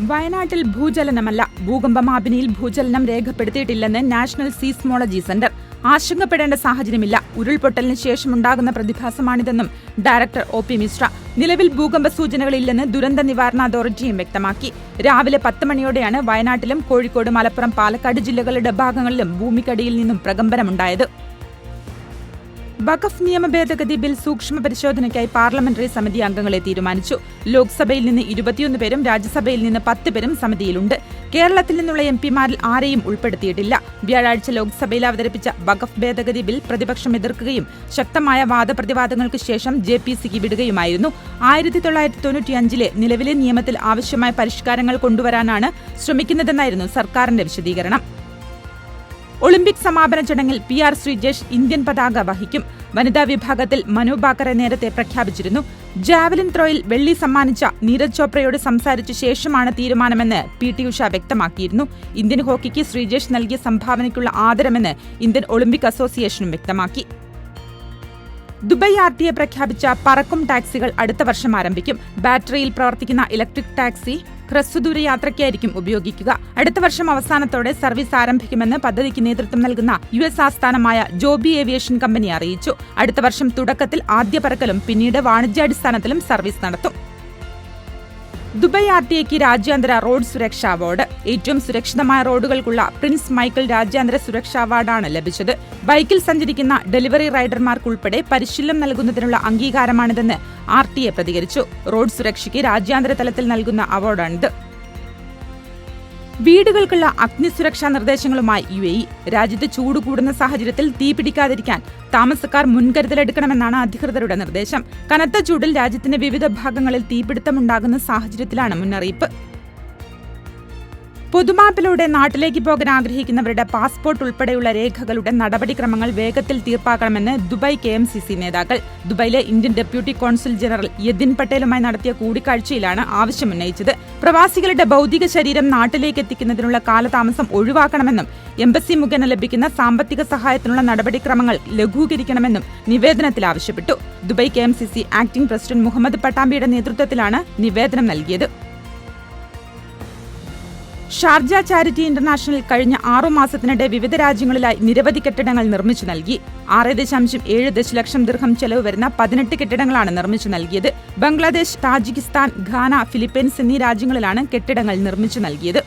വയനാട്ടിൽ ഭൂചലനമല്ല. ഭൂകമ്പമാപിനിയിൽ ഭൂചലനം രേഖപ്പെടുത്തിയിട്ടില്ലെന്ന് national seismology centre. ആശങ്കപ്പെടേണ്ട സാഹചര്യമില്ല. ഉരുൾപൊട്ടലിന് ശേഷമുണ്ടാകുന്ന പ്രതിഭാസമാണിതെന്നും ഡയറക്ടർ ഒ പി മിശ്ര നിലവിൽ ഭൂകമ്പ സൂചനകളില്ലെന്ന് ദുരന്ത നിവാരണ അതോറിറ്റിയും വ്യക്തമാക്കി. രാവിലെ പത്ത് മണിയോടെയാണ് വയനാട്ടിലും കോഴിക്കോട് മലപ്പുറം പാലക്കാട് ജില്ലകളുടെ ഭാഗങ്ങളിലും ഭൂമിക്കടിയിൽ നിന്നും പ്രകമ്പനമുണ്ടായത്. വഖഫ് നിയമ ഭേദഗതി ബിൽ സൂക്ഷ്മ പരിശോധനയ്ക്കായി പാർലമെന്ററി സമിതി അംഗങ്ങളെ തീരുമാനിച്ചു. ലോക്സഭയിൽ നിന്ന് ഇരുപത്തിയൊന്ന് പേരും രാജ്യസഭയിൽ നിന്ന് പത്ത് പേരും സമിതിയിലുണ്ട്. കേരളത്തിൽ നിന്നുള്ള എം പിമാരിൽ ആരെയും ഉൾപ്പെടുത്തിയിട്ടില്ല. വ്യാഴാഴ്ച ലോക്സഭയിൽ അവതരിപ്പിച്ച വഖഫ് ഭേദഗതി ബിൽ പ്രതിപക്ഷം എതിർക്കുകയും ശക്തമായ വാദപ്രതിവാദങ്ങൾക്ക് ശേഷം ജെ പി സിക്ക് വിടുകയുമായിരുന്നു. ആയിരത്തി തൊള്ളായിരത്തി തൊണ്ണൂറ്റിയഞ്ചിലെ നിലവിലെ നിയമത്തിൽ ആവശ്യമായ പരിഷ്കാരങ്ങൾ കൊണ്ടുവരാനാണ് ശ്രമിക്കുന്നതെന്നായിരുന്നു സർക്കാരിന്റെ വിശദീകരണം. ഒളിമ്പിക് സമാപന ചടങ്ങിൽ പി ആർ ശ്രീജേഷ് ഇന്ത്യൻ പതാക വഹിക്കും. വനിതാ വിഭാഗത്തിൽ മനു ബാക്കറെ നേരത്തെ പ്രഖ്യാപിച്ചിരുന്നു. ജാവലിൻ ത്രോയിൽ വെള്ളി സമ്മാനിച്ച നീരജ് ചോപ്രയോട് സംസാരിച്ച ശേഷമാണ് തീരുമാനമെന്ന് പി ടി ഉഷ വ്യക്തമാക്കിയിരുന്നു. ഇന്ത്യൻ ഹോക്കിക്ക് ശ്രീജേഷ് നൽകിയ സംഭാവനയ്ക്കുള്ള ആദരമെന്ന് ഇന്ത്യൻ ഒളിമ്പിക് അസോസിയേഷനും വ്യക്തമാക്കി. ദുബായ് ആർ ടി എ പ്രഖ്യാപിച്ച പറക്കും ടാക്സികൾ അടുത്ത വർഷം ആരംഭിക്കും. ബാറ്ററിയിൽ പ്രവർത്തിക്കുന്ന ഇലക്ട്രിക് ടാക്സി ഹ്രസ്വദൂര യാത്രയ്ക്കായിരിക്കും ഉപയോഗിക്കുക. അടുത്ത വർഷം അവസാനത്തോടെ സർവീസ് ആരംഭിക്കുമെന്ന് പദ്ധതിക്ക് നേതൃത്വം നൽകുന്ന യു എസ് ആസ്ഥാനമായ ജോബി ഏവിയേഷൻ കമ്പനി അറിയിച്ചു. അടുത്ത വർഷം തുടക്കത്തിൽ ആദ്യ പറക്കലും പിന്നീട് വാണിജ്യാടിസ്ഥാനത്തിലും സർവീസ് നടത്തും. ദുബായ് ആർ ടി എക്ക് രാജ്യാന്തര റോഡ് സുരക്ഷാ അവാർഡ്. ഏറ്റവും സുരക്ഷിതമായ റോഡുകൾക്കുള്ള പ്രിൻസ് മൈക്കിൾ രാജ്യാന്തര സുരക്ഷാ അവാർഡാണ് ലഭിച്ചത്. ബൈക്കിൽ സഞ്ചരിക്കുന്ന ഡെലിവറി റൈഡർമാർക്കുൾപ്പെടെ പരിശീലനം നൽകുന്നതിനുള്ള അംഗീകാരമാണിതെന്ന് ആർ ടി എ പ്രതികരിച്ചു. റോഡ് സുരക്ഷയ്ക്ക് രാജ്യാന്തര തലത്തിൽ നൽകുന്ന അവാർഡാണിത്. വീടുകൾക്കുള്ള അഗ്നിസുരക്ഷാ നിർദ്ദേശങ്ങളുമായി യു എ ഇ. രാജ്യത്ത് ചൂട് കൂടുന്ന സാഹചര്യത്തിൽ തീപിടിക്കാതിരിക്കാൻ താമസക്കാർ മുൻകരുതലെടുക്കണമെന്നാണ് അധികൃതരുടെ നിർദ്ദേശം. കനത്ത ചൂടിൽ രാജ്യത്തിന്റെ വിവിധ ഭാഗങ്ങളിൽ തീപിടുത്തമുണ്ടാകുന്ന സാഹചര്യത്തിലാണ് മുന്നറിയിപ്പ്. പൊതുമാപ്പിലൂടെ നാട്ടിലേക്ക് പോകാൻ ആഗ്രഹിക്കുന്നവരുടെ പാസ്പോർട്ട് ഉൾപ്പെടെയുള്ള രേഖകളുടെ നടപടിക്രമങ്ങൾ വേഗത്തിൽ തീർപ്പാക്കണമെന്ന് Dubai K M C C നേതാക്കൾ. ദുബായിലെ Indian deputy consul general Yathin പട്ടേലുമായി നടത്തിയ കൂടിക്കാഴ്ചയിലാണ് ആവശ്യമുന്നയിച്ചത്. പ്രവാസികളുടെ ഭൗതിക ശരീരം നാട്ടിലേക്ക് എത്തിക്കുന്നതിനുള്ള കാലതാമസം ഒഴിവാക്കണമെന്നും എംബസി മുഖേന ലഭിക്കുന്ന സാമ്പത്തിക സഹായത്തിനുള്ള നടപടിക്രമങ്ങൾ ലഘൂകരിക്കണമെന്നും നിവേദനത്തിൽ ആവശ്യപ്പെട്ടു. Dubai K M C C acting president Muhammad പട്ടാമ്പിയുടെ നേതൃത്വത്തിലാണ് നിവേദനം നൽകിയത്. ഷാർജ ചാരിറ്റി ഇന്റർനാഷണൽ കഴിഞ്ഞ ആറു മാസത്തിനിടെ വിവിധ രാജ്യങ്ങളിലായി നിരവധി കെട്ടിടങ്ങൾ നിർമ്മിച്ചു നൽകി. ആറ് ദശാംശം ഏഴ് ദശലക്ഷം ദീർഘം ചെലവ് വരുന്ന പതിനെട്ട് കെട്ടിടങ്ങളാണ് നിർമ്മിച്ചു നൽകിയത്. ബംഗ്ലാദേശ് താജിക്കിസ്ഥാൻ ഘാന ഫിലിപ്പീൻസ് എന്നീ രാജ്യങ്ങളിലാണ് കെട്ടിടങ്ങൾ നിർമ്മിച്ചു നൽകിയത്.